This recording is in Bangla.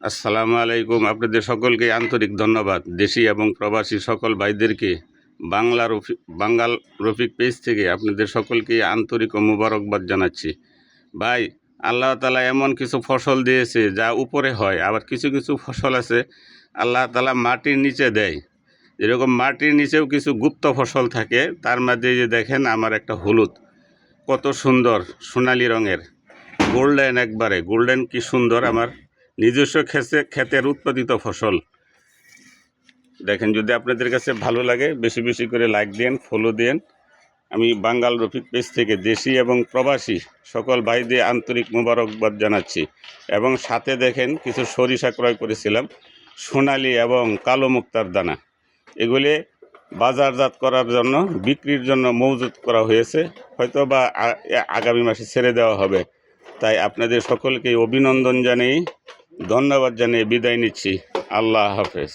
আসসালামু আলাইকুম। আপনাদের সকলকে আন্তরিক ধন্যবাদ। দেশি এবং প্রবাসী সকল ভাইদেরকে বাংলা রফি বাঙ্গাল রফিক পেজ থেকে আপনাদের সকলকে আন্তরিক ও মুবারকবাদ জানাচ্ছি। ভাই, আল্লাহ তালা এমন কিছু ফসল দিয়েছে যা উপরে হয়, আবার কিছু কিছু ফসল আছে আল্লাহ তালা মাটির নিচে দেয়। এরকম মাটির নিচেও কিছু গুপ্ত ফসল থাকে, তার মধ্যে যে দেখেন আমার একটা হলুদ, কত সুন্দর সোনালি রঙের। গোল্ডেন একবারে, গোল্ডেন কি সুন্দর আমার। নিজস্ব ক্ষেতে ক্ষেতের উৎপাদিত ফসল। দেখেন, যদি আপনাদের কাছে ভালো লাগে, বেশি বেশি করে লাইক দেন ফলো দেন। আমি বাঙ্গাল রফিক পেজ থেকে দেশি এবং প্রবাসী সকল ভাইদের আন্তরিক মোবারকবাদ জানাচ্ছি। এবং সাথে দেখেন, কিছু সরিষা ক্রয় করেছিলাম, সোনালি এবং কালো মুক্তার দানা। এগুলি বাজারজাত করার জন্য, বিক্রির জন্য মজুত করা হয়েছে। হয়তো বা আগামী মাসে ছেড়ে দেওয়া হবে। তাই আপনাদের সকলকে অভিনন্দন জানিয়ে ধন্যবাদ জানিয়ে বিদায় নিচ্ছি। আল্লাহ হাফেজ।